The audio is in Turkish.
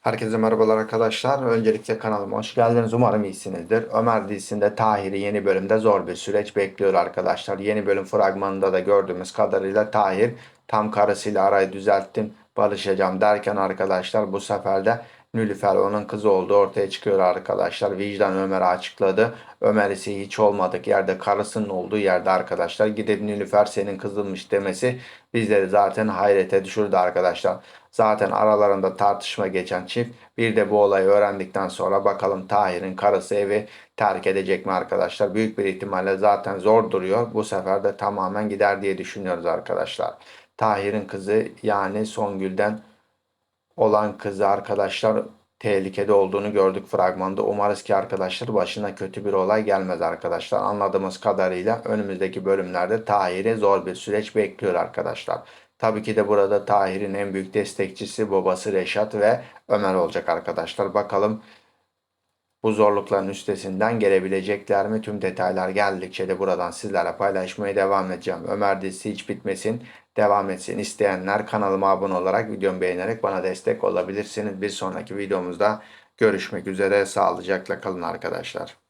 Herkese merhabalar arkadaşlar. Öncelikle kanalıma hoş geldiniz. Umarım iyisinizdir. Ömer dizisinde Tahir'i yeni bölümde zor bir süreç bekliyor arkadaşlar. Yeni bölüm fragmanında da gördüğümüz kadarıyla Tahir tam karısıyla arayı düzelttim, barışacağım derken arkadaşlar bu sefer de Nülüfer onun kızı olduğu ortaya çıkıyor arkadaşlar. Vicdan Ömer'e açıkladı. Ömer ise hiç olmadık yerde karısının olduğu yerde arkadaşlar gidip Nülüfer senin kızılmış demesi bizleri zaten hayrete düşürdü arkadaşlar. Zaten aralarında tartışma geçen çift bir de bu olayı öğrendikten sonra bakalım Tahir'in karısı evi terk edecek mi arkadaşlar? Büyük bir ihtimalle zaten zor duruyor. Bu sefer de tamamen gider diye düşünüyoruz arkadaşlar. Tahir'in kızı yani Songül'den olan kızı arkadaşlar tehlikede olduğunu gördük fragmanda. Umarız ki arkadaşlar başına kötü bir olay gelmez arkadaşlar. Anladığımız kadarıyla önümüzdeki bölümlerde Tahir'i zor bir süreç bekliyor arkadaşlar. Tabii ki de burada Tahir'in en büyük destekçisi babası Reşat ve Ömer olacak arkadaşlar. Bakalım bu zorlukların üstesinden gelebilecekler mi? Tüm detaylar geldikçe de buradan sizlerle paylaşmaya devam edeceğim. Ömer dizisi hiç bitmesin, devam etsin isteyenler kanalıma abone olarak videomu beğenerek bana destek olabilirsiniz. Bir sonraki videomuzda görüşmek üzere. Sağlıcakla kalın arkadaşlar.